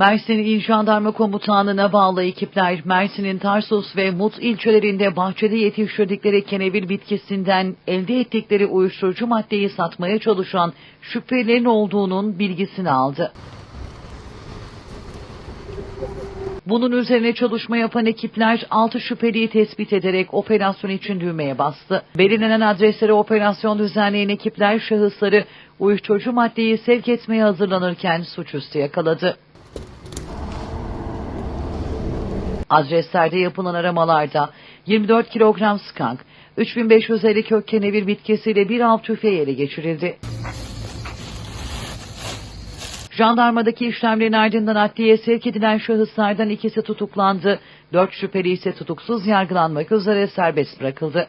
Mersin İl Jandarma Komutanlığı'na bağlı ekipler Mersin'in Tarsus ve Mut ilçelerinde bahçede yetiştirdikleri kenevir bitkisinden elde ettikleri uyuşturucu maddeyi satmaya çalışan şüphelilerin olduğunun bilgisini aldı. Bunun üzerine çalışma yapan ekipler 6 şüpheliyi tespit ederek operasyon için düğmeye bastı. Belirlenen adreslere operasyon düzenleyen ekipler şahısları uyuşturucu maddeyi sevk etmeye hazırlanırken suçüstü yakaladı. Adreslerde yapılan aramalarda 24 kilogram skank, 3550 kök kenevir bitkisiyle bir av tüfeği ele geçirildi. Jandarmadaki işlemlerin ardından adliyeye sevk edilen şahıslardan ikisi tutuklandı. Dört şüpheli ise tutuksuz yargılanmak üzere serbest bırakıldı.